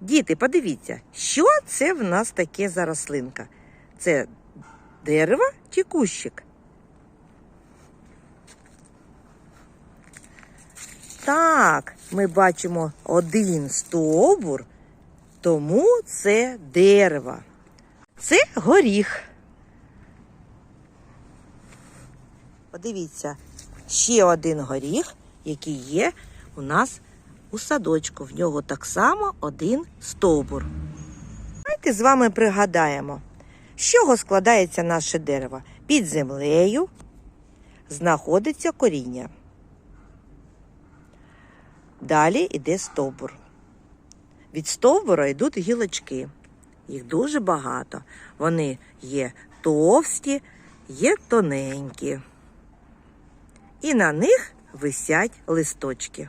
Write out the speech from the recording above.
Діти, подивіться, що це в нас таке за рослинка? Це дерево чи кущик? Так, ми бачимо один стовбур, тому це дерево. Це горіх. Подивіться, ще один горіх, який є у нас у садочку. В нього так само один стовбур. Давайте з вами пригадаємо, з чого складається наше дерево. Під землею знаходиться коріння. Далі йде стовбур. Від стовбура йдуть гілочки. Їх дуже багато. Вони є товсті, є тоненькі. І на них висять листочки.